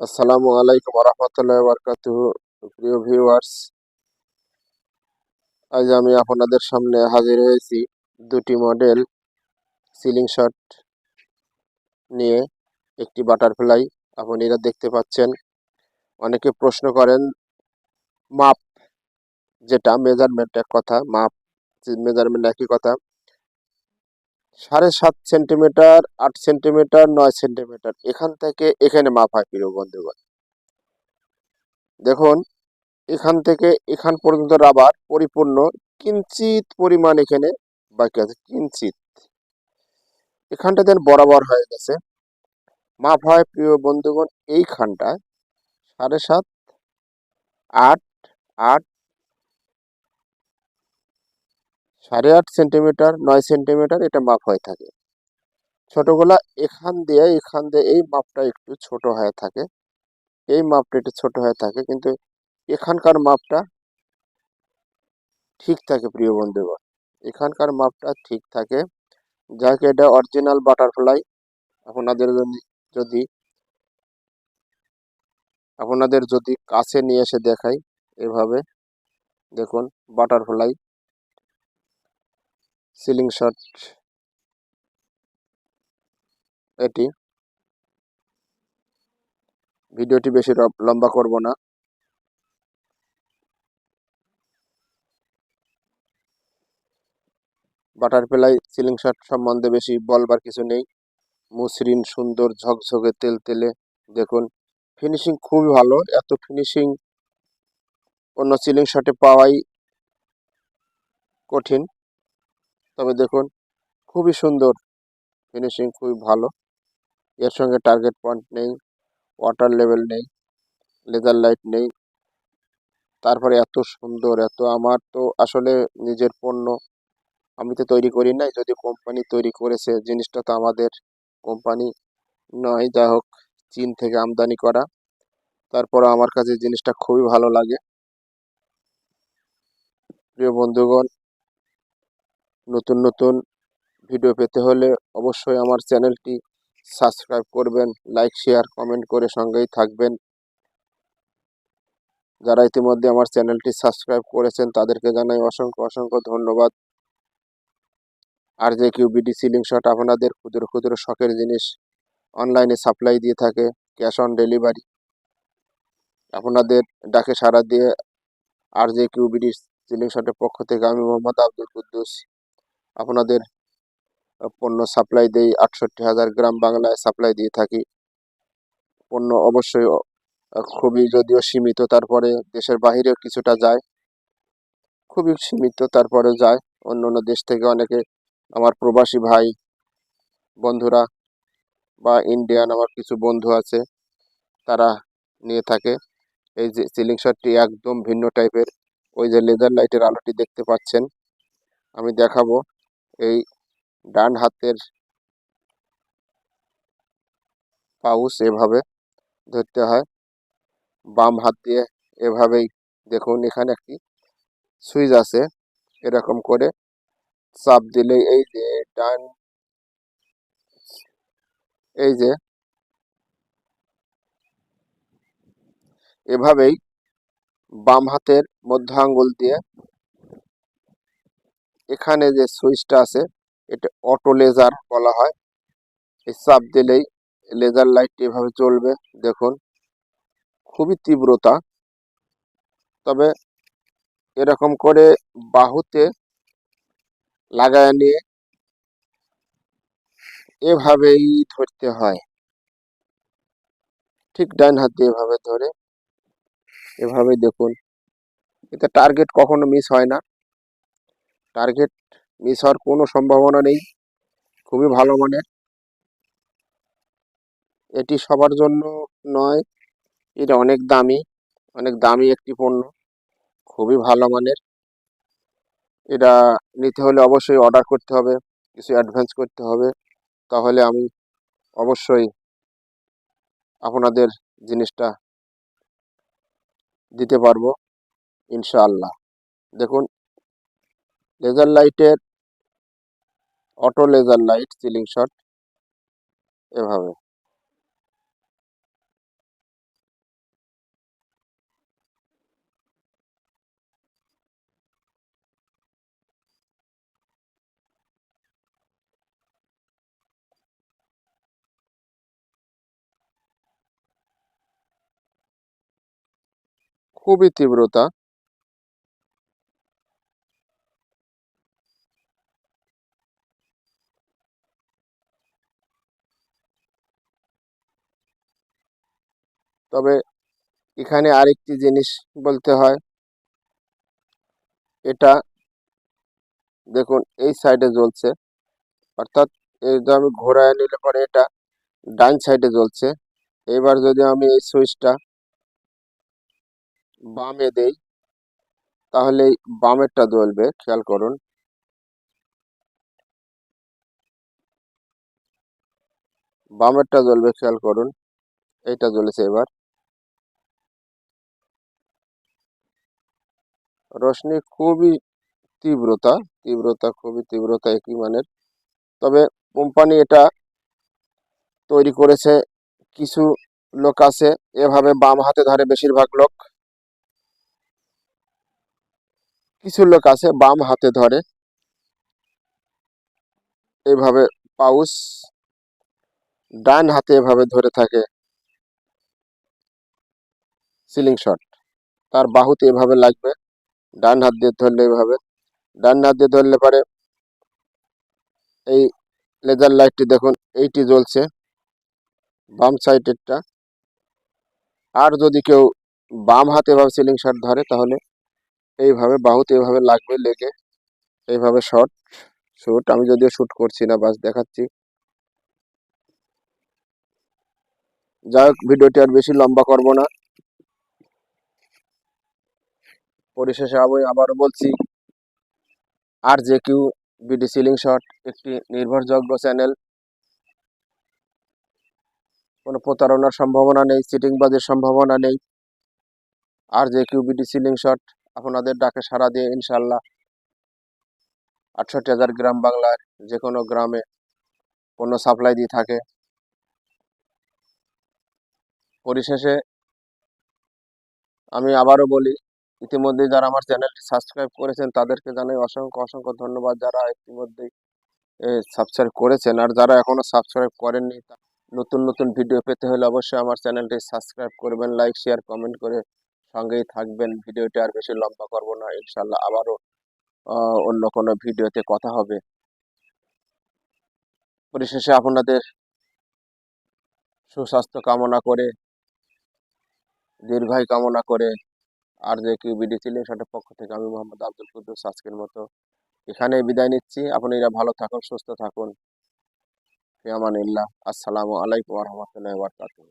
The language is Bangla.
আসসালামু আলাইকুম রহমতুল্লাহ বরকাত প্রিয় ভিউয়ার্স আজ আমি আপনাদের সামনে হাজির হয়েছি দুটি মডেল সিলিং শট নিয়ে একটি বাটারফ্লাই আপনারা দেখতে পাচ্ছেন, অনেকে প্রশ্ন করেন, মাপ যেটা মেজারমেন্ট এক কথা, মাপ মেজারমেন্ট একই কথা। সাড়ে সাত সেন্টিমিটার, আট সেন্টিমিটার, নয় সেন্টিমিটার। এখান থেকে এখানে মাপ হয় প্রিয় বন্ধুগণ দেখুন, এখান থেকে এখান পর্যন্ত রাবার পরিপূর্ণ, কিঞ্চিত পরিমাণ এখানে বাকি আছে, কিঞ্চিত। এখানটা দেন বরাবর হয়ে গেছে। মাপ হয় প্রিয় বন্ধুগণ এইখানটায় সাড়ে সাত, আট আট সাড়ে আট সেন্টিমিটার, নয় সেন্টিমিটার এটা মাপ হয়ে থাকে। ছোটগুলা এখান দিয়ে এখান দিয়ে এই মাপটা একটু ছোট হয়ে থাকে। এই মাপটা একটু ছোট হয়ে থাকে, কিন্তু এখানকার মাপটা ঠিক থাকে প্রিয় বন্ধুগণ। এখানকার মাপটা ঠিক থাকে। যাকে, এটা অরিজিনাল বাটারফ্লাই আপনাদের যদি আপনাদের যদি কাছে নিয়ে এসে দেখাই এভাবে, দেখুন বাটারফ্লাই সিলিং শট এটি। ভিডিওটি বেশি লম্বা করব না। বাটারফ্লাই সিলিং শট সম্বন্ধে বেশি বলবার কিছু নেই। মসৃণ, সুন্দর, ঝকঝকে তেল তেলে দেখুন। ফিনিশিং খুবই ভালো, এত ফিনিশিং অন্য সিলিং শটে পাওয়াই কঠিন। তবে দেখুন, খুবই সুন্দর। ফিনিশিং খুবই ভালো। এর সঙ্গে টার্গেট পয়েন্ট নেই ওয়াটার লেভেল নেই লেজার লাইট নেই। তারপরে এত সুন্দর, এত আমার তো আসলে নিজের পণ্য। আমি তো তৈরি করি নাই, যদি কোম্পানি তৈরি করেছে, জিনিসটা তো আমাদের কোম্পানি নয়। যাই হোক, চীন থেকে আমদানি করা। তারপরে আমার কাছে জিনিসটা খুবই ভালো লাগে। প্রিয় বন্ধুগণ নতুন নতুন ভিডিও পেতে হলে অবশ্যই আমার চ্যানেলটি সাবস্ক্রাইব করবেন লাইক শেয়ার কমেন্ট করে সঙ্গেই থাকবেন। যারা ইতিমধ্যে আমার চ্যানেলটি সাবস্ক্রাইব করেছেন, তাদেরকে জানাই অসংখ্য অসংখ্য ধন্যবাদ। আর যে কিউ বিডি সিলিং শট আপনাদের ক্ষুদ্র ক্ষুদ্র শখের জিনিস অনলাইনে সাপ্লাই দিয়ে থাকে ক্যাশ অন ডেলিভারি আপনাদের ডাকে সাড়া দিয়ে আর যে কিউ বিডি সিলিং শটের পক্ষ থেকে আমি মোহাম্মদ আব্দুল কুদ্দুস। আপনাদের পণ্য সাপ্লাই দেই। আটষট্টি হাজার গ্রাম বাংলায় সাপ্লাই দিয়ে থাকি। পণ্য অবশ্যই খুবই যদিও সীমিত, তারপরে দেশের বাহিরেও কিছুটা যায়। খুবই সীমিত, তারপরে যায়। অন্য অন্য দেশ থেকে অনেকে, আমার প্রবাসী ভাই, বন্ধুরা বা ইন্ডিয়ান আমার কিছু বন্ধু আছে, তারা নিয়ে থাকে। এই যে সিলিং শটটি একদম ভিন্ন টাইপের ওই যে লেজার লাইটের আলোটি দেখতে পাচ্ছেন। আমি দেখাবো। এই ডান হাতের পাউস এভাবে ধরতে হয়। বাম হাত দিয়ে এভাবেই দেখুন, এখানে একটি সুইচ আছে, এরকম করে চাপ দিলে এই যে ডান, এই যে এভাবেই বাম হাতের মধ্য আঙ্গুল দিয়ে এখানে যে সুইচটা আছে, এটা অটো লেজার বলা হয়। এই চাপ দিলেই লেজার লাইটটি এভাবে চলবে, দেখুন। খুবই তীব্রতা। তবে এরকম করে বাহুতে লাগায় নিয়ে এভাবেই ধরতে হয়। ঠিক ডাইন হাত এভাবে ধরে এভাবে দেখুন। এতে টার্গেট কখনো মিস হয় না। টার্গেট মিস হওয়ার কোনো সম্ভাবনা নেই। খুবই ভালো মানের এটি সবার জন্য নয়। এটা অনেক দামি অনেক দামি একটি পণ্য। খুবই ভালো মানের। এটা নিতে হলে অবশ্যই অর্ডার করতে হবে, কিছু অ্যাডভান্স করতে হবে। তাহলে আমি অবশ্যই আপনাদের জিনিসটা দিতে পারব, ইনশাআল্লাহ। দেখুন লেজার লাইটের auto laser light ceiling shot এভাবে। খুবই তীব্রতা। তবে এখানে আরেকটি জিনিস বলতে হয়। এটা দেখুন, এই সাইডে জ্বলছে। অর্থাৎ এই যে আমি ঘোরায় নিলে পরে এটা ডান সাইডে জ্বলছে। এবার যদি আমি এই সুইচটা বামে দেই, তাহলে বামেরটা জ্বলবে, খেয়াল করুন। বামেরটা জ্বলবে, খেয়াল করুন। এইটা জ্বলেছে এবার। রোশনি খুবই তীব্রতা তীব্রতা খুবই তীব্রতা একই মানের। তবে কোম্পানি এটা তৈরি করেছে, কিছু লোক আছে, এভাবে বাম হাতে ধরে বেশিরভাগ লোক। কিছু লোক আছে বাম হাতে ধরে। এভাবে পাউস ডান হাতে এভাবে ধরে থাকে। সিলিং শট, তার বাহুতে এভাবে লাগবে। ডান হাত দিয়ে ধরলে এভাবে। ডান হাত দিয়ে ধরলে পরে এই লেজার লাইটটি দেখুন, এইটি জ্বলছে বাম সাইডেরটা আর যদি কেউ বাম হাতে এভাবে সিলিং শট ধরে, তাহলে এইভাবে, বাহুতে এভাবে লাগবে লেগে। এইভাবে শট শুট আমি যদিও শুট করছি না, বাস দেখাচ্ছি। যাই হোক, ভিডিওটি আর বেশি লম্বা করব না। পরিশেষে আমি আবারও বলছি আর যে কিউ বিডি সিলিং শট, একটি নির্ভরযোগ্য চ্যানেল। কোনো প্রতারণার সম্ভাবনা নেই চিটিংবাজের সম্ভাবনা নেই। আর যে কিউ বিডি সিলিং শট, আপনাদের ডাকে সাড়া দিয়ে ইনশাল্লাহ আটষট্টি হাজার গ্রাম বাংলার যে কোনো গ্রামে পণ্য সাপ্লাই দিয়ে থাকে। পরিশেষে আমি আবারও বলি ইতিমধ্যে যারা আমার চ্যানেলটি সাবস্ক্রাইব করেছেন, তাদেরকে জানাই অসংখ্য অসংখ্য ধন্যবাদ যারা ইতিমধ্যেই সাবস্ক্রাইব করেছেন। আর যারা এখনও সাবস্ক্রাইব করেননি নতুন নতুন ভিডিও পেতে হলে অবশ্যই আমার চ্যানেলটি সাবস্ক্রাইব করবেন লাইক শেয়ার কমেন্ট করে সঙ্গেই থাকবেন। ভিডিওটি আর বেশি লম্বা করব না ইনশাল্লাহ আবারও অন্য কোনো ভিডিওতে কথা হবে। পরিশেষে আপনাদের সুস্বাস্থ্য কামনা করে, দীর্ঘায়ু কামনা করে আর যে কেউ বিডি ছিলেন সেটার পক্ষ থেকে আমি মোহাম্মদ আব্দুল কুদ্দুস আজকের মতো এখানে বিদায় নিচ্ছি। আপনারা ভালো থাকুন, সুস্থ থাকুন। ফিয়ামানিল্লাহ আসসালামু আলাইকুম রহমতুল্লাহ বারকাতুহ।